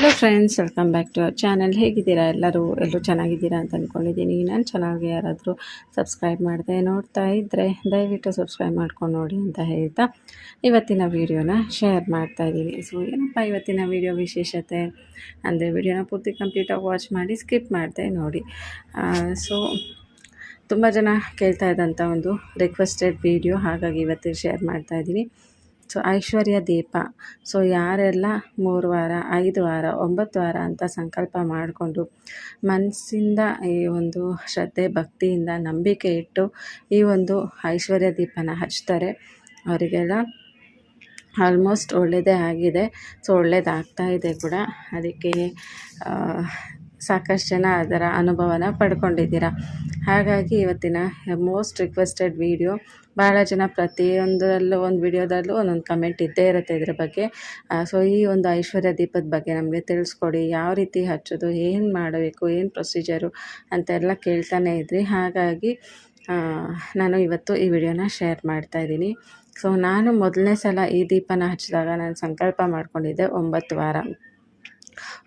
Hello friends welcome back to our channel ಹೇಗಿದ್ದೀರಾ ಎಲ್ಲರೂ? ಎಲ್ಲರೂ ಚೆನ್ನಾಗಿದ್ದೀರಾ ಅಂತ ಅಂದ್ಕೊಂಡಿದ್ದೀನಿ ನಾನು ಚೆನ್ನಾಗಿ ಯಾರಾದರೂ ಸಬ್ಸ್ಕ್ರೈಬ್ ಮಾಡಿದೆ ನೋಡ್ತಾ ಇದ್ದರೆ ದಯವಿಟ್ಟು ಸಬ್ಸ್ಕ್ರೈಬ್ ಮಾಡ್ಕೊಂಡು ನೋಡಿ ಅಂತ ಹೇಳ್ತಾ ಇವತ್ತಿನ ವೀಡಿಯೋನ ಶೇರ್ ಮಾಡ್ತಾ ಇದ್ದೀನಿ. ಸೊ ಏನಪ್ಪ ಇವತ್ತಿನ ವೀಡಿಯೋ ವಿಶೇಷತೆ? ಅಂದರೆ ವೀಡಿಯೋನ ಪೂರ್ತಿ ಕಂಪ್ಲೀಟಾಗಿ ವಾಚ್ ಮಾಡಿ ಸ್ಕಿಪ್ ಮಾಡಿದೆ ನೋಡಿ. ಸೊ ತುಂಬ ಜನ ಕೇಳ್ತಾ ಇದ್ದಂಥ ಒಂದು ರಿಕ್ವೆಸ್ಟೆಡ್ ವೀಡಿಯೋ ಹಾಗಾಗಿ ಇವತ್ತು ಶೇರ್ ಮಾಡ್ತಾ ಇದ್ದೀನಿ. ಸೊ ಐಶ್ವರ್ಯ ದೀಪ. ಸೊ, ಯಾರೆಲ್ಲ ಮೂರು ವಾರ, ಐದು ವಾರ, ಒಂಬತ್ತು ವಾರ ಅಂತ ಸಂಕಲ್ಪ ಮಾಡಿಕೊಂಡು ಮನಸ್ಸಿಂದ ಈ ಒಂದು ಶ್ರದ್ಧೆ, ಭಕ್ತಿಯಿಂದ ನಂಬಿಕೆ ಇಟ್ಟು ಈ ಒಂದು ಐಶ್ವರ್ಯ ದೀಪನ ಹಚ್ತಾರೆ. ಅವರಿಗೆಲ್ಲ ಆಲ್ಮೋಸ್ಟ್ ಒಳ್ಳೆಯದೇ ಆಗಿದೆ. ಸೊ, ಒಳ್ಳೇದಾಗ್ತಾ ಇದೆ ಕೂಡ. ಅದಕ್ಕೆ ಸಾಕಷ್ಟು ಜನ ಅದರ ಅನುಭವನ ಪಡ್ಕೊಂಡಿದ್ದೀರ. ಹಾಗಾಗಿ ಇವತ್ತಿನ ಮೋಸ್ಟ್ ರಿಕ್ವೆಸ್ಟೆಡ್ ವಿಡಿಯೋ ಭಾಳ ಜನ ಪ್ರತಿಯೊಂದರಲ್ಲೂ, ಒಂದು ವಿಡಿಯೋದಲ್ಲೂ ಒಂದೊಂದು ಕಮೆಂಟ್ ಇದ್ದೇ ಇರುತ್ತೆ ಇದ್ರ ಬಗ್ಗೆ. ಸೊ ಈ ಒಂದು ಐಶ್ವರ್ಯ ದೀಪದ ಬಗ್ಗೆ ನಮಗೆ ತಿಳಿಸ್ಕೊಡಿ. ಯಾವ ರೀತಿ ಹಚ್ಚೋದು, ಏನು ಮಾಡಬೇಕು, ಏನು ಪ್ರೊಸೀಜರು ಅಂತೆಲ್ಲ ಕೇಳ್ತಾನೆ ಇದ್ರಿ. ಹಾಗಾಗಿ ನಾನು ಇವತ್ತು ಈ ವಿಡಿಯೋನ ಶೇರ್ ಮಾಡ್ತಾ ಇದ್ದೀನಿ. ಸೊ ನಾನು ಮೊದಲನೇ ಸಲ ಈ ದೀಪನ ಹಚ್ಚಿದಾಗ ನಾನು ಸಂಕಲ್ಪ ಮಾಡ್ಕೊಂಡಿದ್ದೆ ಒಂಬತ್ತು ವಾರ.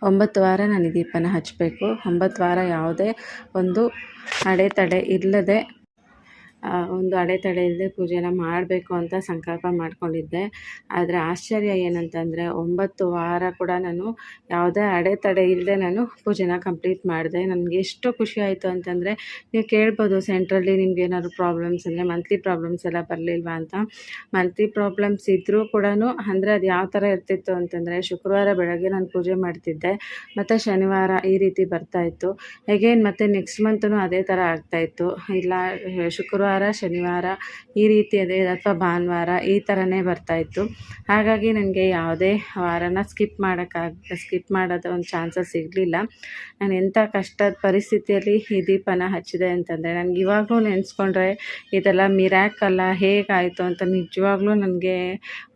ಒಂಬತ್ತು ವಾರ ನಾನು ಈ ದೀಪನ ಹಚ್ಚಬೇಕು ಒಂಬತ್ತು ವಾರ ಯಾವುದೇ ಒಂದು ಅಡೆತಡೆ ಇಲ್ಲದೆ ಒಂದು ಅಡೆತಡೆ ಇಲ್ಲದೆ ಪೂಜೆನ ಮಾಡಬೇಕು ಅಂತ ಸಂಕಲ್ಪ ಮಾಡಿಕೊಂಡಿದ್ದೆ. ಆದರೆ ಆಶ್ಚರ್ಯ ಏನಂತಂದರೆ ಒಂಬತ್ತು ವಾರ ಕೂಡ ನಾನು ಯಾವುದೇ ಅಡೆತಡೆ ಇಲ್ಲದೆ ನಾನು ಪೂಜೆನ ಕಂಪ್ಲೀಟ್ ಮಾಡಿದೆ. ನನಗೆ ಎಷ್ಟು ಖುಷಿ ಆಯಿತು ಅಂತಂದರೆ ನೀವು ಕೇಳ್ಬೋದು ಸೆಂಟ್ರಲ್ಲಿ ನಿಮ್ಗೆ ಏನಾದ್ರು ಪ್ರಾಬ್ಲಮ್ಸ್ ಅಂದರೆ ಮಂತ್ಲಿ ಪ್ರಾಬ್ಲಮ್ಸ್ ಎಲ್ಲ ಬರಲಿಲ್ವಾ ಅಂತ. ಮಂತ್ಲಿ ಪ್ರಾಬ್ಲಮ್ಸ್ ಇದ್ದರೂ ಕೂಡ ಅಂದರೆ ಅದು ಯಾವ ಥರ ಇರ್ತಿತ್ತು ಅಂತಂದರೆ ಶುಕ್ರವಾರ ಬೆಳಗ್ಗೆ ನಾನು ಪೂಜೆ ಮಾಡ್ತಿದ್ದೆ. ಮತ್ತು ಶನಿವಾರ ಈ ರೀತಿ ಬರ್ತಾಯಿತ್ತು ಹೇಗೇನು ಮತ್ತು ನೆಕ್ಸ್ಟ್ ಮಂತೂ ಅದೇ ಥರ ಆಗ್ತಾಯಿತ್ತು ಇಲ್ಲ, ಶುಕ್ರವಾರ ಶುಕ್ರವಾರ ಶನಿವಾರ, ಈ ರೀತಿ ಅದೇ ಅಥವಾ ಭಾನುವಾರ ಈ ಥರನೇ ಬರ್ತಾಯಿತ್ತು ಹಾಗಾಗಿ ನನಗೆ ಯಾವುದೇ ವಾರನ ಸ್ಕಿಪ್ ಮಾಡೋಕ್ಕಾಗ ಸ್ಕಿಪ್ ಮಾಡೋದು ಒಂದು ಚಾನ್ಸಸ್ ಸಿಗಲಿಲ್ಲ. ನಾನು ಎಂಥ ಕಷ್ಟದ ಪರಿಸ್ಥಿತಿಯಲ್ಲಿ ಈ ದೀಪನ ಹಚ್ಚಿದೆ ಅಂತಂದರೆ ನನಗೆ ಇವಾಗಲೂ ನೆನೆಸ್ಕೊಂಡ್ರೆ ಇದೆಲ್ಲ ಮಿರ್ಯಾಕಲ್ಲ ಹೇಗಾಯಿತು ಅಂತ ನಿಜವಾಗ್ಲೂ ನನಗೆ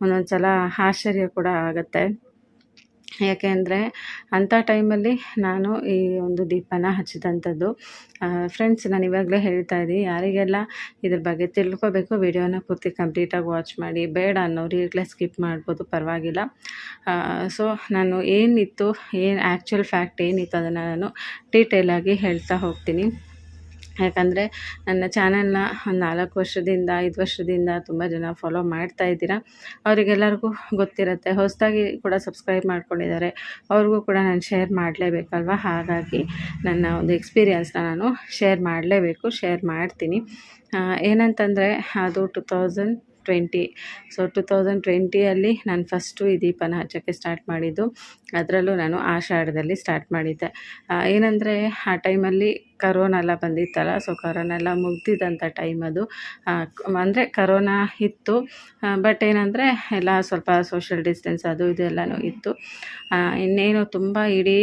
ಒಂದೊಂದು ಸಲ ಆಶ್ಚರ್ಯ ಕೂಡ ಆಗುತ್ತೆ. ಯಾಕೆಂದರೆ ಅಂಥ ಟೈಮಲ್ಲಿ ನಾನು ಈ ಒಂದು ದೀಪನ ಹಚ್ಚಿದಂಥದ್ದು. ಫ್ರೆಂಡ್ಸ್ ನಾನು ಇವಾಗಲೇ ಹೇಳ್ತಾ ಇದ್ದೀನಿ, ಯಾರಿಗೆಲ್ಲ ಇದ್ರ ಬಗ್ಗೆ ತಿಳ್ಕೊಬೇಕು ವಿಡಿಯೋನ ಪೂರ್ತಿ ಕಂಪ್ಲೀಟಾಗಿ ವಾಚ್ ಮಾಡಿ, ಬೇಡ ಅನ್ನೋರು ಈಗಲೇ ಸ್ಕಿಪ್ ಮಾಡ್ಬೋದು, ಪರವಾಗಿಲ್ಲ. ಸೊ ನಾನು ಏನಿತ್ತು, ಏನು ಆ್ಯಕ್ಚುಯಲ್ ಫ್ಯಾಕ್ಟ್ ಏನಿತ್ತು ಅದನ್ನು ನಾನು ಡೀಟೇಲಾಗಿ ಹೇಳ್ತಾ ಹೋಗ್ತೀನಿ. ಯಾಕಂದರೆ ನನ್ನ ಚಾನಲ್ನ ಒಂದು ನಾಲ್ಕು ವರ್ಷದಿಂದ, ಐದು ವರ್ಷದಿಂದ ತುಂಬ ಜನ ಫಾಲೋ ಮಾಡ್ತಾ ಇದ್ದೀರಾ. ಅವರಿಗೆಲ್ಲರಿಗೂ ಗೊತ್ತಿರುತ್ತೆ, ಹೊಸದಾಗಿ ಕೂಡ ಸಬ್ಸ್ಕ್ರೈಬ್ ಮಾಡ್ಕೊಂಡಿದ್ದಾರೆ. ಅವ್ರಿಗೂ ಕೂಡ ನಾನು ಶೇರ್ ಮಾಡಲೇಬೇಕಲ್ವ? ಹಾಗಾಗಿ ನನ್ನ ಒಂದು ಎಕ್ಸ್ಪೀರಿಯನ್ಸ್ನ ನಾನು ಶೇರ್ ಮಾಡಲೇಬೇಕು ಶೇರ್ ಮಾಡ್ತೀನಿ. ಏನಂತಂದರೆ, ಅದು two thousand twenty so two thousand ಟ್ವೆಂಟಿಯಲ್ಲಿ ನಾನು ಫಸ್ಟು ಈ ದೀಪನ ಹಚ್ಚೋಕ್ಕೆ ಸ್ಟಾರ್ಟ್ ಮಾಡಿದ್ದು. ಅದರಲ್ಲೂ ನಾನು ಆಷಾಢದಲ್ಲಿ ಸ್ಟಾರ್ಟ್ ಮಾಡಿದ್ದೆ. ಏನಂದರೆ, ಆ ಟೈಮಲ್ಲಿ ಕರೋನಾ ಎಲ್ಲ ಬಂದಿತ್ತಲ್ಲ ಸೊ ಕರೋನಾ ಎಲ್ಲ ಮುಗ್ದಿದ್ದಂಥ ಟೈಮ್ ಅದು. ಅಂದರೆ ಕರೋನಾ ಇತ್ತು. ಬಟ್ ಏನಂದರೆ, ಎಲ್ಲ ಸ್ವಲ್ಪ ಸೋಷಿಯಲ್ ಡಿಸ್ಟೆನ್ಸ್ ಅದು ಇದು ಇತ್ತು. ಇನ್ನೇನು ತುಂಬ ಇಡೀ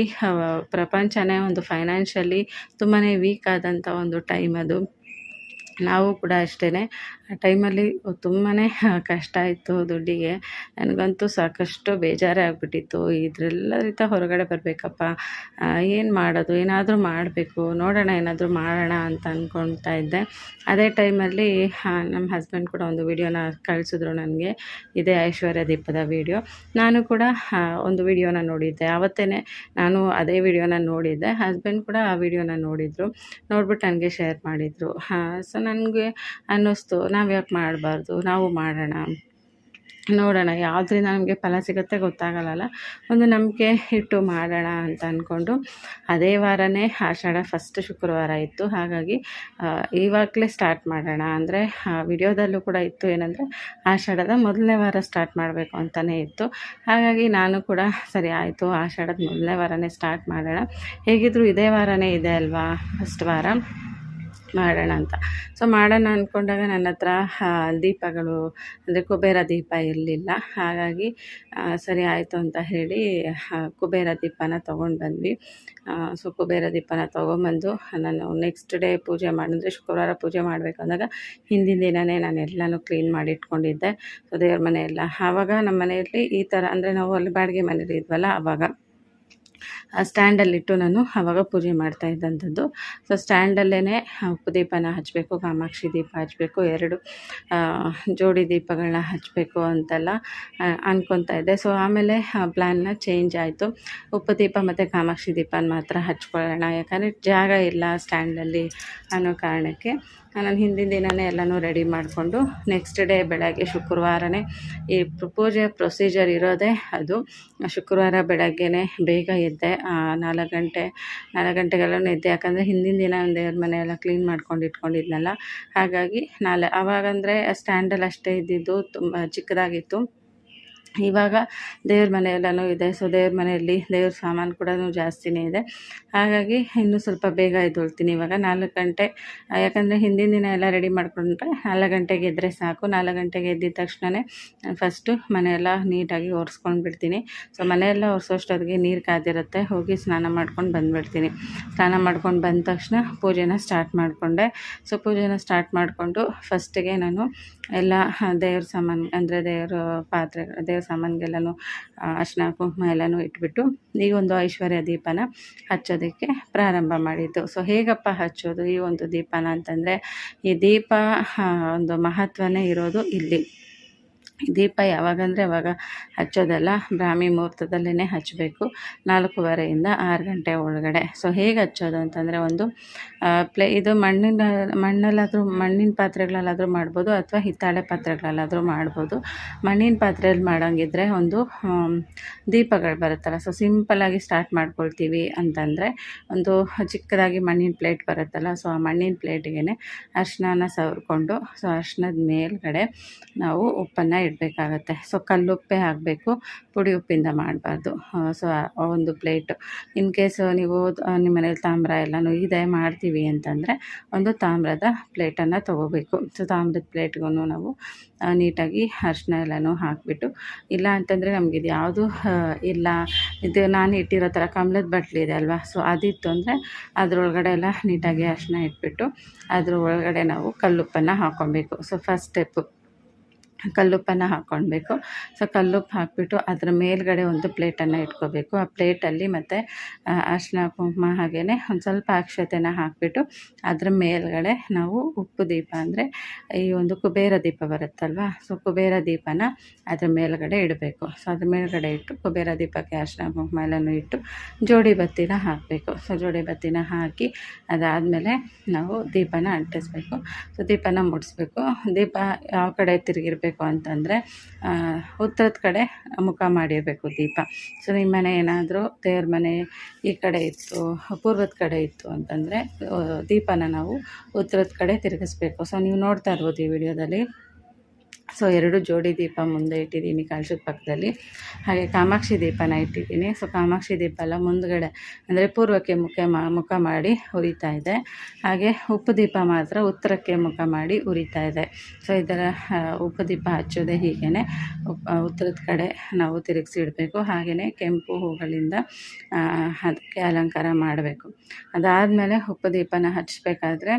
ಪ್ರಪಂಚನೇ ಒಂದು ಫೈನಾನ್ಷಿಯಲಿ ತುಂಬಾ ವೀಕ್ ಆದಂಥ ಒಂದು ಟೈಮ್ ಅದು. ನಾವು ಕೂಡ ಅಷ್ಟೇ ಆ ಟೈಮಲ್ಲಿ ತುಂಬಾ ಕಷ್ಟ ಇತ್ತು ದುಡ್ಡಿಗೆ. ನನಗಂತೂ ಸಾಕಷ್ಟು ಬೇಜಾರೇ ಆಗಿಬಿಟ್ಟಿತ್ತು. ಇದರೆಲ್ಲರಿಂದ ಹೊರಗಡೆ ಬರಬೇಕಪ್ಪ. ಏನು ಮಾಡೋದು? ಏನಾದರೂ ಮಾಡಬೇಕು. ನೋಡೋಣ, ಏನಾದರೂ ಮಾಡೋಣ ಅಂತ ಅಂದ್ಕೊಳ್ತಾ ಇದ್ದೆ. ಅದೇ ಟೈಮಲ್ಲಿ ನಮ್ಮ ಹಸ್ಬೆಂಡ್ ಕೂಡ ಒಂದು ವಿಡಿಯೋನ ಕಳಿಸಿದ್ರು ನನಗೆ. ಇದೇ ಐಶ್ವರ್ಯ ದೀಪದ ವಿಡಿಯೋ. ನಾನು ಕೂಡ ಒಂದು ವಿಡಿಯೋನ ನೋಡಿದ್ದೆ. ಆವತ್ತೇ ನಾನು ಅದೇ ವಿಡಿಯೋನ ನೋಡಿದ್ದೆ. ಹಸ್ಬೆಂಡ್ ಕೂಡ ಆ ವಿಡಿಯೋನ ನೋಡಿದರು. ನೋಡ್ಬಿಟ್ಟು ನನಗೆ ಶೇರ್ ಮಾಡಿದರು. ಸೊ ನನಗೆ ಅನ್ನಿಸ್ತು. ನಾವು ಯಾಕೆ ಮಾಡಬಾರ್ದು? ನಾವು ಮಾಡೋಣ. ನೋಡೋಣ. ಯಾವುದ್ರಿಂದ ನಮಗೆ ಫಲ ಸಿಗುತ್ತೆ ಗೊತ್ತಾಗಲ್ಲ ಒಂದು ನಂಬಿಕೆ ಇಟ್ಟು ಮಾಡೋಣ ಅಂತ ಅಂದ್ಕೊಂಡು ಅದೇ ವಾರನೇ ಆಷಾಢ ಫಸ್ಟ್ ಶುಕ್ರವಾರ ಇತ್ತು. ಹಾಗಾಗಿ ಇವಾಗಲೇ ಸ್ಟಾರ್ಟ್ ಮಾಡೋಣ. ಅಂದರೆ ವಿಡಿಯೋದಲ್ಲೂ ಕೂಡ ಇತ್ತು ಏನಂದರೆ, ಆಷಾಢದ ಮೊದಲನೇ ವಾರ ಸ್ಟಾರ್ಟ್ ಮಾಡಬೇಕು ಅಂತಲೇ ಇತ್ತು. ಹಾಗಾಗಿ ನಾನು ಕೂಡ, ಸರಿ ಆಯಿತು, ಆಷಾಢದ ಮೊದಲನೇ ವಾರನೇ ಸ್ಟಾರ್ಟ್ ಮಾಡೋಣ. ಹೇಗಿದ್ದರೂ ಇದೇ ವಾರನೇ ಇದೆ ಅಲ್ವಾ ಫಸ್ಟ್ ವಾರ? ಮಾಡೋಣ ಅಂತ. ಸೊ ಮಾಡೋಣ ಅಂದ್ಕೊಂಡಾಗ ನನ್ನ ಹತ್ರ ದೀಪಗಳು, ಅಂದರೆ ಕುಬೇರ ದೀಪ ಇರಲಿಲ್ಲ. ಹಾಗಾಗಿ ಸರಿ ಆಯಿತು ಅಂತ ಹೇಳಿ ಕುಬೇರ ದೀಪನ ತೊಗೊಂಡು ಬಂದ್ವಿ. ಸೊ ಕುಬೇರ ದೀಪನ ತೊಗೊಂಬಂದು, ನಾನು ನೆಕ್ಸ್ಟ್ ಡೇ ಪೂಜೆ ಮಾಡಿದ್ರೆ ಶುಕ್ರವಾರ ಪೂಜೆ ಮಾಡಬೇಕು ಅಂದಾಗ, ಹಿಂದಿನ ದಿನವೇ ನಾನು ಎಲ್ಲನೂ ಕ್ಲೀನ್ ಮಾಡಿ ಇಟ್ಕೊಂಡಿದ್ದೆ. ಸೊ ದೇವ್ರ ಮನೆಯೆಲ್ಲ ಆವಾಗ ನಮ್ಮ ಮನೆಯಲ್ಲಿ ಈ ಥರ ಅಂದರೆ ನಾವು ಅಲ್ಲಿ ಬಾಡಿಗೆ ಮನೇಲಿ ಇದ್ವಲ್ಲ ಆವಾಗ ಸ್ಟ್ಯಾಂಡಲ್ಲಿಟ್ಟು ನಾನು ಆವಾಗ ಪೂಜೆ ಮಾಡ್ತಾ ಇದ್ದಂಥದ್ದು. ಸೊ ಸ್ಟ್ಯಾಂಡಲ್ಲೇ ಉಪ್ಪು ದೀಪನ ಹಚ್ಚಬೇಕು ಕಾಮಾಕ್ಷಿ ದೀಪ ಹಚ್ಚಬೇಕು ಎರಡು ಜೋಡಿ ದೀಪಗಳನ್ನ ಹಚ್ಚಬೇಕು ಅಂತೆಲ್ಲ ಅಂದ್ಕೊತಾ ಇದ್ದೆ. ಸೊ ಆಮೇಲೆ ಪ್ಲ್ಯಾನ್ನ ಚೇಂಜ್ ಆಯಿತು. ಉಪ್ಪು ದೀಪ ಮತ್ತು ಕಾಮಾಕ್ಷಿ ದೀಪನ ಮಾತ್ರ ಹಚ್ಕೊಳ್ಳೋಣ. ಯಾಕಂದರೆ ಜಾಗ ಇಲ್ಲ ಸ್ಟ್ಯಾಂಡಲ್ಲಿ ಅನ್ನೋ ಕಾರಣಕ್ಕೆ. ನಾನು ಹಿಂದಿನ ದಿನವೇ ಎಲ್ಲನೂ ರೆಡಿ ಮಾಡಿಕೊಂಡು ನೆಕ್ಸ್ಟ್ ಡೇ ಬೆಳಗ್ಗೆ ಶುಕ್ರವಾರನೇ ಈ ಪೂಜೆ ಪ್ರೊಸೀಜರ್ ಇರೋದೇ ಅದು. ಶುಕ್ರವಾರ ಬೆಳಗ್ಗೆನೇ ಬೇಗ ಎದ್ದೆ ನಾಲ್ಕು ಗಂಟೆ, ನಾಲ್ಕು ಗಂಟೆಗೆಲ್ಲ ಎದ್ದೆ. ಯಾಕಂದರೆ ಹಿಂದಿನ ದಿನ ದೇವ್ರ ಮನೆಯೆಲ್ಲ ಕ್ಲೀನ್ ಮಾಡ್ಕೊಂಡು ಇಟ್ಕೊಂಡಿದ್ನಲ್ಲ. ಹಾಗಾಗಿ ನಾಳೆ ಆವಾಗಂದರೆ ಸ್ಟ್ಯಾಂಡಲ್ಲಿ ಅಷ್ಟೇ ಇದ್ದಿದ್ದು ತುಂಬ ಚಿಕ್ಕದಾಗಿತ್ತು. ಇವಾಗ ದೇವ್ರ ಮನೆ ಎಲ್ಲನೂ ಇದೆ. ಸೊ ದೇವ್ರ ಮನೆಯಲ್ಲಿ ದೇವ್ರ ಸಾಮಾನು ಕೂಡ ಜಾಸ್ತಿನೇ ಇದೆ. ಹಾಗಾಗಿ ಇನ್ನೂ ಸ್ವಲ್ಪ ಬೇಗ ಎದ್ದೊಳ್ತೀನಿ ಇವಾಗ. ನಾಲ್ಕು ಗಂಟೆ, ಯಾಕಂದರೆ ಹಿಂದಿನ ದಿನ ಎಲ್ಲ ರೆಡಿ ಮಾಡ್ಕೊಂಡ್ರೆ ನಾಲ್ಕು ಗಂಟೆಗೆ ಎದ್ದರೆ ಸಾಕು. ನಾಲ್ಕು ಗಂಟೆಗೆ ಎದ್ದಿದ ತಕ್ಷಣವೇ ಫಸ್ಟು ಮನೆಯೆಲ್ಲ ನೀಟಾಗಿ ಒರೆಸ್ಕೊಂಡು ಬಿಡ್ತೀನಿ. ಸೊ ಮನೆಯೆಲ್ಲ ಒರೆಸೋಷ್ಟೊತ್ತಿಗೆ ನೀರು ಕಾದಿರುತ್ತೆ. ಹೋಗಿ ಸ್ನಾನ ಮಾಡ್ಕೊಂಡು ಬಂದುಬಿಡ್ತೀನಿ. ಸ್ನಾನ ಮಾಡ್ಕೊಂಡು ಬಂದ ತಕ್ಷಣ ಪೂಜೆನ ಸ್ಟಾರ್ಟ್ ಮಾಡಿಕೊಂಡೆ. ಸೊ ಪೂಜೆನ ಸ್ಟಾರ್ಟ್ ಮಾಡಿಕೊಂಡು ಫಸ್ಟಿಗೆ ನಾನು ಎಲ್ಲ ದೇವ್ರ ಸಾಮಾನು, ಅಂದರೆ ದೇವ್ರ ಪಾತ್ರೆ, ದೇವ್ರ ಸಾಮಾನಿಗೆಲ್ಲನೂ ಅರ್ಶಿನ ಕುಂಕುಮ ಎಲ್ಲನೂ ಇಟ್ಬಿಟ್ಟು ಈ ಒಂದು ಐಶ್ವರ್ಯ ದೀಪನ ಹಚ್ಚೋದಕ್ಕೆ ಪ್ರಾರಂಭ ಮಾಡಿದ್ದು. ಸೊ ಹೇಗಪ್ಪ ಹಚ್ಚೋದು ಈ ಒಂದು ದೀಪನ ಅಂತಂದರೆ ಈ ದೀಪ ಒಂದು ಮಹತ್ವನೇ ಇರೋದು ಇಲ್ಲಿ. ದೀಪ ಯಾವಾಗಂದರೆ ಅವಾಗ ಹಚ್ಚೋದಲ್ಲ, ಬ್ರಾಹ್ಮಿ ಮುಹೂರ್ತದಲ್ಲೇ ಹಚ್ಚಬೇಕು. ನಾಲ್ಕೂವರೆಯಿಂದ ಆರು ಗಂಟೆ ಒಳಗಡೆ. ಸೊ ಹೇಗೆ ಹಚ್ಚೋದು ಅಂತಂದರೆ ಒಂದು ಪ್ಲೇ, ಇದು ಮಣ್ಣಿನ, ಮಣ್ಣಲ್ಲಾದರೂ, ಮಣ್ಣಿನ ಪಾತ್ರೆಗಳಲ್ಲಾದರೂ ಮಾಡ್ಬೋದು ಅಥವಾ ಹಿತ್ತಾಳೆ ಪಾತ್ರೆಗಳಲ್ಲಾದರೂ ಮಾಡ್ಬೋದು. ಮಣ್ಣಿನ ಪಾತ್ರೆಯಲ್ಲಿ ಮಾಡೋಂಗಿದ್ರೆ ಒಂದು ದೀಪಗಳು ಬರುತ್ತಲ್ಲ. ಸೊ ಸಿಂಪಲ್ಲಾಗಿ ಸ್ಟಾರ್ಟ್ ಮಾಡ್ಕೊಳ್ತೀವಿ ಅಂತಂದರೆ ಒಂದು ಚಿಕ್ಕದಾಗಿ ಮಣ್ಣಿನ ಪ್ಲೇಟ್ ಬರುತ್ತಲ್ಲ. ಸೊ ಆ ಮಣ್ಣಿನ ಪ್ಲೇಟಿಗೆ ಅರ್ಶಿನ ಸವರ್ಕೊಂಡು, ಸೊ, ಅರ್ಶಿನದ ಮೇಲ್ಗಡೆ ನಾವು ಉಪ್ಪನ್ನು ಇಡಬೇಕಾಗತ್ತೆ. ಸೊ ಕಲ್ಲುಪ್ಪೆ ಹಾಕಬೇಕು, ಪುಡಿ ಉಪ್ಪಿಂದ ಮಾಡಬಾರ್ದು. ಸೊ ಒಂದು ಪ್ಲೇಟ್. ಇನ್ ಕೇಸ್ ನೀವು ನಿಮ್ಮ ಮನೇಲಿ ತಾಮ್ರ ಎಲ್ಲನೂ ಇದೆ, ಮಾಡ್ತೀವಿ ಅಂತಂದರೆ ಒಂದು ತಾಮ್ರದ ಪ್ಲೇಟನ್ನು ತೊಗೋಬೇಕು. ಸೊ ತಾಮ್ರದ ಪ್ಲೇಟ್ಗೂ ನಾವು ನೀಟಾಗಿ ಅರ್ಶಿನ ಎಲ್ಲನೂ ಹಾಕಿಬಿಟ್ಟು, ಇಲ್ಲ ಅಂತಂದರೆ ನಮ್ಗೆ ಇದು ಯಾವುದು ಇಲ್ಲ. ಇದು ನಾನು ಇಟ್ಟಿರೋ ಥರ ಕಮಲದ ಬಟ್ಲಿದೆ ಅಲ್ವಾ? ಸೊ ಅದಿತ್ತು ಅಂದರೆ ಅದರೊಳಗಡೆ ಎಲ್ಲ ನೀಟಾಗಿ ಅರ್ಶಿನ ಇಟ್ಬಿಟ್ಟು ಅದ್ರ ಒಳಗಡೆ ನಾವು ಕಲ್ಲುಪ್ಪನ್ನು ಹಾಕ್ಕೊಬೇಕು. ಸೊ ಫಸ್ಟ್ ಸ್ಟೆಪ್ಪು ಕಲ್ಲುಪ್ಪನ್ನು ಹಾಕ್ಕೊಳ್ಬೇಕು. ಸೊ ಕಲ್ಲುಪ್ಪು ಹಾಕಿಬಿಟ್ಟು ಅದರ ಮೇಲ್ಗಡೆ ಒಂದು ಪ್ಲೇಟನ್ನು ಇಟ್ಕೋಬೇಕು. ಆ ಪ್ಲೇಟಲ್ಲಿ ಮತ್ತು ಅರಿಶಿನ ಕುಂಕುಮ ಹಾಗೆಯೇ ಒಂದು ಸ್ವಲ್ಪ ಅಕ್ಷತೆನ ಹಾಕಿಬಿಟ್ಟು ಅದರ ಮೇಲ್ಗಡೆ ನಾವು ಉಪ್ಪು ದೀಪ ಅಂದರೆ ಈ ಒಂದು ಕುಬೇರ ದೀಪ ಬರುತ್ತಲ್ವ? ಸೊ ಕುಬೇರ ದೀಪನ ಅದರ ಮೇಲ್ಗಡೆ ಇಡಬೇಕು. ಸೊ ಅದ್ರ ಮೇಲ್ಗಡೆ ಇಟ್ಟು ಕುಬೇರ ದೀಪಕ್ಕೆ ಅರಿಶಿನ ಕುಂಕುಮ ಎಲ್ಲನೂ ಇಟ್ಟು ಜೋಡಿ ಬತ್ತಿನ ಹಾಕಬೇಕು. ಸೊ ಜೋಡಿ ಬತ್ತಿನ ಹಾಕಿ ಅದಾದಮೇಲೆ ನಾವು ದೀಪನ ಅಂಟಿಸ್ಬೇಕು. ಸೊ ದೀಪನ ಮುಡಿಸ್ಬೇಕು. ದೀಪ ಯಾವ ಕಡೆ ತಿರುಗಿರ್ಬೇಕು? ಮಾಡಬೇಕು ಅಂತಂದರೆ ಉತ್ತರದ ಕಡೆ ಮುಖ ಮಾಡಿರಬೇಕು ದೀಪ. ಸೊ ನಿಮ್ಮ ಮನೆ ಏನಾದರೂ, ದೇವ್ರ ಮನೆ ಈ ಕಡೆ ಇತ್ತು, ಪೂರ್ವದ ಕಡೆ ಇತ್ತು ಅಂತಂದರೆ ದೀಪನ ನಾವು ಉತ್ತರದ ಕಡೆ ತಿರುಗಿಸ್ಬೇಕು. ಸೊ ನೀವು ನೋಡ್ತಾ ಇರ್ಬೋದು ಈ ವಿಡಿಯೋದಲ್ಲಿ. ಸೊ ಎರಡು ಜೋಡಿ ದೀಪ ಮುಂದೆ ಇಟ್ಟಿದ್ದೀನಿ ಕಲಶದ ಪಕ್ಕದಲ್ಲಿ. ಹಾಗೆ ಕಾಮಾಕ್ಷಿ ದೀಪನ ಇಟ್ಟಿದ್ದೀನಿ. ಸೊ ಕಾಮಾಕ್ಷಿ ದೀಪ ಎಲ್ಲ ಮುಂದ್ಗಡೆ ಅಂದರೆ ಪೂರ್ವಕ್ಕೆ ಮುಖ ಮುಖ ಮಾಡಿ ಉರಿತಾ ಇದೆ. ಹಾಗೆ ಉಪ್ಪು ದೀಪ ಮಾತ್ರ ಉತ್ತರಕ್ಕೆ ಮುಖ ಮಾಡಿ ಉರಿತಾ ಇದೆ. ಸೊ ಇದರ ಉಪ್ಪು ದೀಪ ಹಚ್ಚೋದೇ ಹೀಗೇ ಉತ್ತರದ ಕಡೆ ನಾವು ತಿರುಗಿಸಿ ಇಡಬೇಕು. ಹಾಗೆಯೇ ಕೆಂಪು ಹೂಗಳಿಂದ ಅದಕ್ಕೆ ಅಲಂಕಾರ ಮಾಡಬೇಕು. ಅದಾದಮೇಲೆ ಉಪ್ಪು ದೀಪನ ಹಚ್ಚಬೇಕಾದ್ರೆ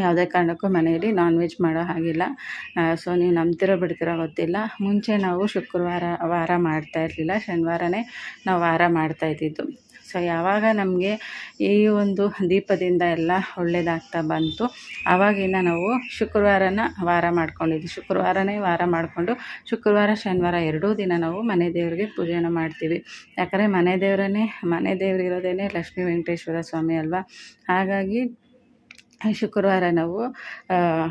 ಯಾವುದೇ ಕಾರಣಕ್ಕೂ ಮನೆಯಲ್ಲಿ ನಾನ್ ವೆಜ್ ಮಾಡೋ ಹಾಗಿಲ್ಲ. ಸೊ ನೀವು ನಂಬ್ತಿರೋ ಬಿಡ್ತಿರೋ ಗೊತ್ತಿಲ್ಲ. ಮುಂಚೆ ನಾವು ಶುಕ್ರವಾರ, ವಾರ ಮಾಡ್ತಾ ಇರಲಿಲ್ಲ. ಶನಿವಾರನೇ ನಾವು ವಾರ ಮಾಡ್ತಾ ಇದ್ದಿದ್ದು. ಸೊ ಯಾವಾಗ ನಮಗೆ ಈ ಒಂದು ದೀಪದಿಂದ ಎಲ್ಲ ಒಳ್ಳೆಯದಾಗ್ತಾ ಬಂತು ಆವಾಗಿಂದ ನಾವು ಶುಕ್ರವಾರನ ವಾರ ಮಾಡ್ಕೊಂಡಿದ್ವಿ. ಶುಕ್ರವಾರನೇ ವಾರ ಮಾಡಿಕೊಂಡು ಶುಕ್ರವಾರ, ಶನಿವಾರ ಎರಡೂ ದಿನ ನಾವು ಮನೆ ದೇವರಿಗೆ ಪೂಜೆನ ಮಾಡ್ತೀವಿ. ಯಾಕಂದರೆ ಮನೆ ದೇವರನ್ನೇ, ಮನೆ ದೇವರಿರೋದೇ ಲಕ್ಷ್ಮೀ ವೆಂಕಟೇಶ್ವರ ಸ್ವಾಮಿ ಅಲ್ವಾ? ಹಾಗಾಗಿ ಶುಕ್ರವಾರ ನಾವು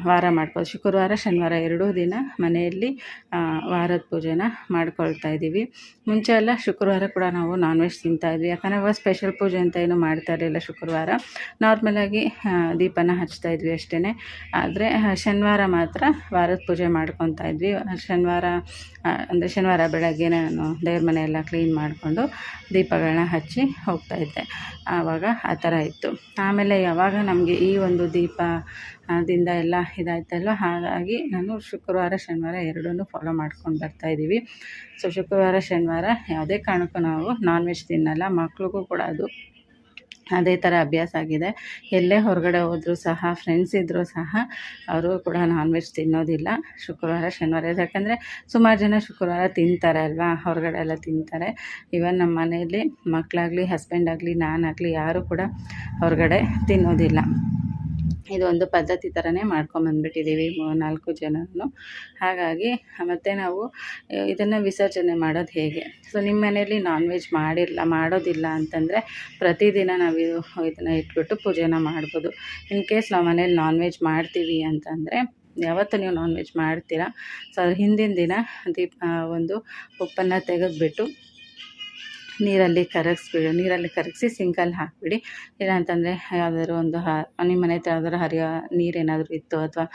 ವಾರ ಮಾಡ್ಬೋದು ಶುಕ್ರವಾರ, ಶನಿವಾರ ಎರಡೂ ದಿನ ಮನೆಯಲ್ಲಿ ವಾರದ ಪೂಜೆನ ಮಾಡ್ಕೊಳ್ತಾ ಇದ್ದೀವಿ. ಮುಂಚೆ ಎಲ್ಲ ಶುಕ್ರವಾರ ಕೂಡ ನಾವು ನಾನ್ ವೆಜ್ ತಿಂತಾಯಿದ್ವಿ ಯಾಕಂದರೆ ಅವಾಗ ಸ್ಪೆಷಲ್ ಪೂಜೆ ಅಂತ ಏನು ಮಾಡ್ತಾ ಇರಲಿಲ್ಲ ಶುಕ್ರವಾರ. ನಾರ್ಮಲಾಗಿ ದೀಪನ ಹಚ್ತಾ ಇದ್ವಿ ಅಷ್ಟೇ ಆದರೆ ಶನಿವಾರ ಮಾತ್ರ ವಾರದ ಪೂಜೆ ಮಾಡ್ಕೊತಾ ಇದ್ವಿ. ಶನಿವಾರ ಅಂದರೆ ಶನಿವಾರ ಬೆಳಗ್ಗೆ ನಾನು ದೇವ್ರ ಮನೆಯೆಲ್ಲ ಕ್ಲೀನ್ ಮಾಡಿಕೊಂಡು ದೀಪಗಳನ್ನ ಹಚ್ಚಿ ಹೋಗ್ತಾಯಿದ್ದೆ ಆವಾಗ ಆ ಥರ ಇತ್ತು. ಆಮೇಲೆ ಯಾವಾಗ ನಮಗೆ ಈ ಒಂದು ದೀಪ ದಿಂದ ಎಲ್ಲ ಇದಾಯ್ತಲ್ಲ ಹಾಗಾಗಿ ನಾನು ಶುಕ್ರವಾರ, ಶನಿವಾರ ಎರಡನ್ನೂ ಫಾಲೋ ಮಾಡ್ಕೊಂಡು ಬರ್ತಾ ಇದ್ದೀವಿ ಸೊ ಶುಕ್ರವಾರ, ಶನಿವಾರ ಯಾವುದೇ ಕಾರಣಕ್ಕೂ ನಾವು ನಾನ್ ವೆಜ್ ತಿನ್ನಲ್ಲ. ಮಕ್ಳಿಗೂ ಕೂಡ ಅದು ಅದೇ ಥರ ಅಭ್ಯಾಸ ಆಗಿದೆ. ಎಲ್ಲೇ ಹೊರಗಡೆ ಹೋದರೂ ಸಹ ಫ್ರೆಂಡ್ಸ್ ಇದ್ದರೂ ಸಹ ಅವರು ಕೂಡ ನಾನ್ ವೆಜ್ ತಿನ್ನೋದಿಲ್ಲ ಶುಕ್ರವಾರ, ಶನಿವಾರ. ಯಾಕಂದರೆ ಸುಮಾರು ಜನ ಶುಕ್ರವಾರ ತಿಂತಾರೆ ಅಲ್ವಾ? ಹೊರಗಡೆ ಎಲ್ಲ ತಿಂತಾರೆ. ಇವನ್ ನಮ್ಮ ಮನೆಯಲ್ಲಿ ಮಕ್ಕಳಾಗಲಿ ಹಸ್ಬೆಂಡ್ ಆಗಲಿ, ನಾನಾಗಲಿ ಯಾರೂ ಕೂಡ ಹೊರಗಡೆ ತಿನ್ನೋದಿಲ್ಲ. ಇದು ಒಂದು ಪದ್ಧತಿ ಥರನೇ ಮಾಡ್ಕೊಂಬಂದ್ಬಿಟ್ಟಿದ್ದೀವಿ ನಾಲ್ಕು ಜನನು. ಹಾಗಾಗಿ, ಮತ್ತು ನಾವು ಇದನ್ನು ವಿಸರ್ಜನೆ ಮಾಡೋದು ಹೇಗೆ? ಸೊ ನಿಮ್ಮ ಮನೆಯಲ್ಲಿ ನಾನ್ ವೆಜ್ ಮಾಡಿಲ್ಲ ಮಾಡೋದಿಲ್ಲ ಅಂತಂದರೆ ಪ್ರತಿದಿನ ನಾವು ಇದನ್ನು ಇಟ್ಬಿಟ್ಟು ಪೂಜೆನ ಮಾಡ್ಬೋದು. ಇನ್ ಕೇಸ್ ನಾವು ಮನೇಲಿ ನಾನ್ ವೆಜ್ ಮಾಡ್ತೀವಿ ಅಂತಂದರೆ, ಯಾವತ್ತು ನೀವು ನಾನ್ ವೆಜ್ ಮಾಡ್ತೀರಾ? ಸೊ ಅದ್ರ ಹಿಂದಿನ ದಿನ ದೀಪ ಒಂದು ಉಪ್ಪನ್ನು ತೆಗೆದುಬಿಟ್ಟು ನೀರಲ್ಲಿ ಕರಗಿಸ್ಬಿಡಿ ನೀರಲ್ಲಿ ಕರಗಿಸಿ ಸಿಂಕಲ್ಲಿ ಹಾಕಿಬಿಡಿ. ಇಲ್ಲ ಅಂತಂದರೆ ಯಾವುದಾದ್ರು ಒಂದು ಹ ನಿಮ್ಮ ಮನೆ ಹತ್ರ ಯಾವ್ದಾದ್ರು ಹರಿಯೋ ನೀರೇನಾದರೂ ಇತ್ತು ಅಥವಾ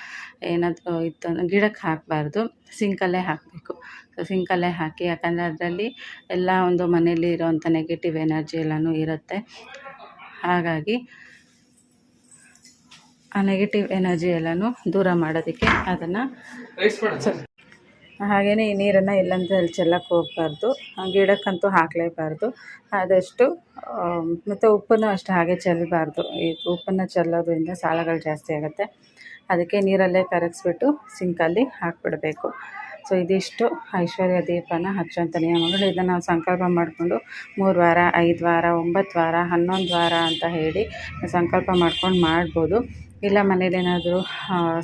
ಏನಾದರೂ ಇತ್ತು ಅಂದರೆ ಗಿಡಕ್ಕೆ ಹಾಕಬಾರ್ದು ಸಿಂಕಲ್ಲೇ ಹಾಕಬೇಕು. ಸೊ ಸಿಂಕಲ್ಲೇ ಹಾಕಿ ಯಾಕಂದರೆ ಅದರಲ್ಲಿ ಎಲ್ಲ ಒಂದು ಮನೆಯಲ್ಲಿ ಇರೋವಂಥ ನೆಗೆಟಿವ್ ಎನರ್ಜಿ ಎಲ್ಲನೂ ಇರುತ್ತೆ. ಹಾಗಾಗಿ ಆ ನೆಗೆಟಿವ್ ಎನರ್ಜಿ ಎಲ್ಲನೂ ದೂರ ಮಾಡೋದಕ್ಕೆ ಅದನ್ನು ಹಾಗೆಯೇ ಈ ನೀರನ್ನು ಎಲ್ಲಂದ್ರೆ ಅಲ್ಲಿ ಚೆಲ್ಲಕ್ಕೆ ಹೋಗಬಾರ್ದು. ಗಿಡಕ್ಕಂತೂ ಹಾಕಲೇಬಾರ್ದು. ಆದಷ್ಟು ಮತ್ತು ಉಪ್ಪನ್ನು ಅಷ್ಟೇ ಹಾಗೆ ಚೆಲ್ಲಬಾರ್ದು. ಈ ಉಪ್ಪನ್ನು ಚೆಲ್ಲೋದ್ರಿಂದ ಸಾಲಗಳು ಜಾಸ್ತಿ ಆಗುತ್ತೆ. ಅದಕ್ಕೆ ನೀರಲ್ಲೇ ಕರಗಿಸ್ಬಿಟ್ಟು ಸಿಂಕಲ್ಲಿ ಹಾಕಿಬಿಡಬೇಕು. ಸೊ, ಇದಿಷ್ಟು ಐಶ್ವರ್ಯ ದೀಪನ ಹಚ್ಚುವಂಥ ನಿಯಮಗಳು. ಇದನ್ನು ನಾವು ಸಂಕಲ್ಪ ಮಾಡಿಕೊಂಡು ಮೂರು ವಾರ, ಐದು ವಾರ, ಒಂಬತ್ತು ವಾರ, ಹನ್ನೊಂದು ವಾರ ಅಂತ ಹೇಳಿ ಸಂಕಲ್ಪ ಮಾಡ್ಕೊಂಡು ಮಾಡ್ಬೋದು. ಇಲ್ಲ, ಮನೇಲಿ ಏನಾದರೂ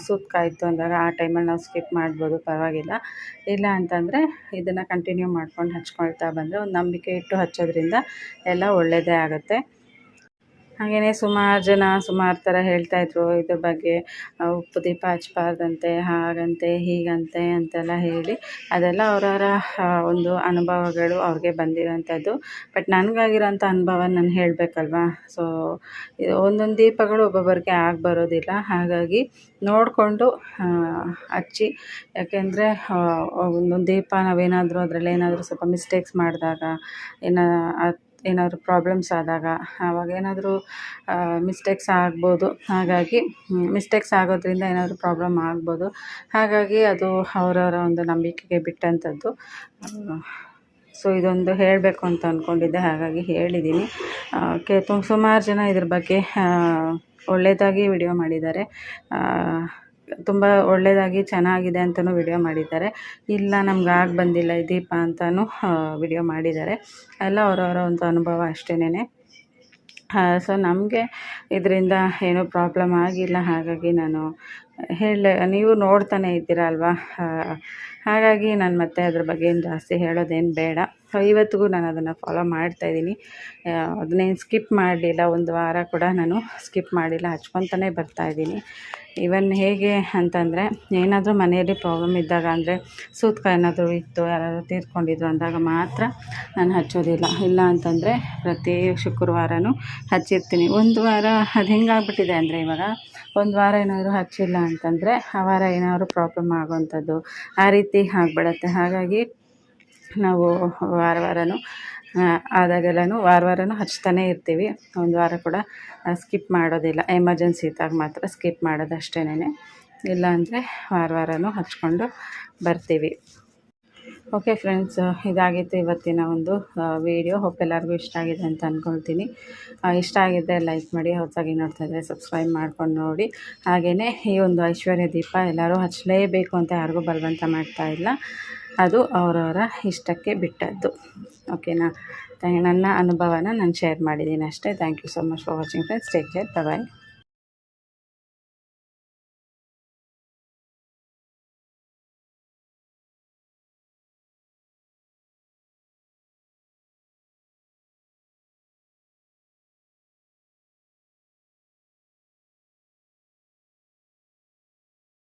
ಸೂತ್ಕ ಇತ್ತು ಅಂದಾಗ ಆ ಟೈಮಲ್ಲಿ ನಾವು ಸ್ಕಿಪ್ ಮಾಡ್ಬೋದು, ಪರವಾಗಿಲ್ಲ. ಇಲ್ಲ ಅಂತಂದರೆ ಇದನ್ನು ಕಂಟಿನ್ಯೂ ಮಾಡ್ಕೊಂಡು ಹಚ್ಕೊಳ್ತಾ ಬಂದರೆ ಒಂದು ನಂಬಿಕೆ ಇಟ್ಟು ಹಚ್ಚೋದ್ರಿಂದ ಎಲ್ಲ ಒಳ್ಳೆಯದೇ ಆಗುತ್ತೆ. ಹಾಗೆಯೇ ಸುಮಾರು ಜನ ಸುಮಾರು ಥರ ಹೇಳ್ತಾಯಿದ್ರು ಇದ್ರ ಬಗ್ಗೆ ಉಪ್ಪು ದೀಪ ಹಚ್ಬಾರ್ದಂತೆ, ಹಾಗಂತೆ, ಹೀಗಂತೆ ಅಂತೆಲ್ಲ ಹೇಳಿ. ಅದೆಲ್ಲ ಅವರವರ ಒಂದು ಅನುಭವಗಳು ಅವ್ರಿಗೆ ಬಂದಿರೋಂಥದ್ದು. ಬಟ್ ನನಗಾಗಿರೋಂಥ ಅನುಭವ ನಾನು ಹೇಳಬೇಕಲ್ವಾ? ಸೊ ಒಂದೊಂದು ದೀಪಗಳು ಒಬ್ಬೊಬ್ಬರಿಗೆ ಆಗಿ ಬರೋದಿಲ್ಲ ಹಾಗಾಗಿ ನೋಡಿಕೊಂಡು ಹಚ್ಚಿ. ಯಾಕೆಂದರೆ ಒಂದೊಂದು ದೀಪ ನಾವೇನಾದರೂ ಅದರಲ್ಲಿ ಏನಾದರೂ ಸ್ವಲ್ಪ ಮಿಸ್ಟೇಕ್ಸ್ ಮಾಡಿದಾಗ ಏನೋ ಏನಾದರೂ ಪ್ರಾಬ್ಲಮ್ಸ್ ಆದಾಗ, ಆವಾಗ ಏನಾದರೂ ಮಿಸ್ಟೇಕ್ಸ್ ಆಗ್ಬೋದು. ಹಾಗಾಗಿ ಮಿಸ್ಟೇಕ್ಸ್ ಆಗೋದ್ರಿಂದ ಏನಾದರೂ ಪ್ರಾಬ್ಲಮ್ ಆಗ್ಬೋದು. ಹಾಗಾಗಿ ಅದು ಅವರವರ ಒಂದು ನಂಬಿಕೆಗೆ ಬಿಟ್ಟಂಥದ್ದು ಸೊ ಇದೊಂದು ಹೇಳಬೇಕು ಅಂತ ಅಂದ್ಕೊಂಡಿದ್ದೆ ಹಾಗಾಗಿ ಹೇಳಿದ್ದೀನಿ ಕೆ ತುಂಬ ಸುಮಾರು ಜನ ಇದ್ರ ಬಗ್ಗೆ ಒಳ್ಳೆಯದಾಗಿ ವಿಡಿಯೋ ಮಾಡಿದ್ದಾರೆ. ತುಂಬ ಒಳ್ಳೆಯದಾಗಿ ಚೆನ್ನಾಗಿದೆ ಅಂತಲೂ ವಿಡಿಯೋ ಮಾಡಿದ್ದಾರೆ. ಇಲ್ಲ, ನಮ್ಗೆ ಆಗಿ ಬಂದಿಲ್ಲ ದೀಪ ಅಂತಲೂ ವಿಡಿಯೋ ಮಾಡಿದ್ದಾರೆ. ಎಲ್ಲ ಅವರವರ ಒಂದು ಅನುಭವ ಅಷ್ಟೇನೆ ಸೊ ನಮಗೆ ಇದರಿಂದ ಏನೂ ಪ್ರಾಬ್ಲಮ್ ಆಗಿಲ್ಲ. ಹಾಗಾಗಿ ನಾನು ಹೇಳಲೆ ನೀವು ನೋಡ್ತಾನೆ ಇದ್ದೀರ ಅಲ್ವಾ? ಹಾಗಾಗಿ ನಾನು ಮತ್ತೆ ಅದ್ರ ಬಗ್ಗೆ ಜಾಸ್ತಿ ಹೇಳೋದೇನು ಬೇಡ. ಇವತ್ತಿಗೂ ನಾನು ಅದನ್ನು ಫಾಲೋ ಮಾಡ್ತಾ ಇದ್ದೀನಿ. ಅದನ್ನೇನು ಸ್ಕಿಪ್ ಮಾಡಲಿಲ್ಲ, ಒಂದು ವಾರ ಕೂಡ ನಾನು ಸ್ಕಿಪ್ ಮಾಡಿಲ್ಲ ಹಚ್ಕೊಳ್ತಾನೇ ಬರ್ತಾ ಇದ್ದೀನಿ. ಇವನ್ ಹೇಗೆ ಅಂತಂದರೆ, ಏನಾದರೂ ಮನೆಯಲ್ಲಿ ಪ್ರಾಬ್ಲಮ್ ಇದ್ದಾಗ ಅಂದರೆ ಸೂತ್ಕ ಏನಾದರೂ ಇತ್ತು, ಯಾರಾದರೂ ತೀರ್ಕೊಂಡಿದ್ರು ಅಂದಾಗ ಮಾತ್ರ ನಾನು ಹಚ್ಚೋದಿಲ್ಲ. ಇಲ್ಲ ಅಂತಂದರೆ ಪ್ರತಿ ಶುಕ್ರವಾರನೂ ಹಚ್ಚಿರ್ತೀನಿ. ಒಂದು ವಾರ ಅದು ಹೆಂಗಾಗ್ಬಿಟ್ಟಿದೆ ಅಂದರೆ ಇವಾಗ ಒಂದು ವಾರ ಏನಾದರೂ ಹಚ್ಚಿಲ್ಲ ಅಂತಂದರೆ ಆ ವಾರ ಏನಾದರೂ ಪ್ರಾಬ್ಲಮ್ ಆಗೋವಂಥದ್ದು ಆ ರೀತಿ ಆಗ್ಬಿಡತ್ತೆ. ಹಾಗಾಗಿ ನಾವು ವಾರ ವಾರವೂ ಆದಾಗೆಲ್ಲನೂ ವಾರ ವಾರವೂ ಹಚ್ತಾನೇ ಇರ್ತೀವಿ. ಒಂದು ವಾರ ಕೂಡ ಸ್ಕಿಪ್ ಮಾಡೋದಿಲ್ಲ. ಎಮರ್ಜೆನ್ಸಿ ಇದ್ದಾಗ ಮಾತ್ರ ಸ್ಕಿಪ್ ಮಾಡೋದು ಅಷ್ಟೇನೆ ಇಲ್ಲ ಅಂದರೆ ವಾರ ವಾರವೂ ಹಚ್ಕೊಂಡು ಬರ್ತೀವಿ. ಓಕೆ ಫ್ರೆಂಡ್ಸ್, ಇದಾಗಿತ್ತು ಇವತ್ತಿನ ಒಂದು ವಿಡಿಯೋ. ಹೋಪ್ ಎಲ್ಲರಿಗೂ ಇಷ್ಟ ಆಗಿದೆ ಅಂತ ಅಂದ್ಕೊಳ್ತೀನಿ ಇಷ್ಟ ಆಗಿದ್ದರೆ ಲೈಕ್ ಮಾಡಿ, ಹೊಸದಾಗಿ ನೋಡ್ತಾ ಇದ್ದರೆ ಸಬ್ಸ್ಕ್ರೈಬ್ ಮಾಡ್ಕೊಂಡು ನೋಡಿ. ಹಾಗೆಯೇ ಈ ಒಂದು ಐಶ್ವರ್ಯ ದೀಪ ಎಲ್ಲರೂ ಹಚ್ಚಲೇಬೇಕು ಅಂತ ಯಾರಿಗೂ ಬಲವಂತ ಮಾಡ್ತಾ ಇಲ್ಲ. ಅದು ಅವರವರ ಇಷ್ಟಕ್ಕೆ ಬಿಟ್ಟದ್ದು. ಓಕೆನಾ? ನನ್ನ ಅನುಭವನ ನಾನು ಶೇರ್ ಮಾಡಿದ್ದೀನಿ ಅಷ್ಟೇ. Thank you so much for watching friends take care bye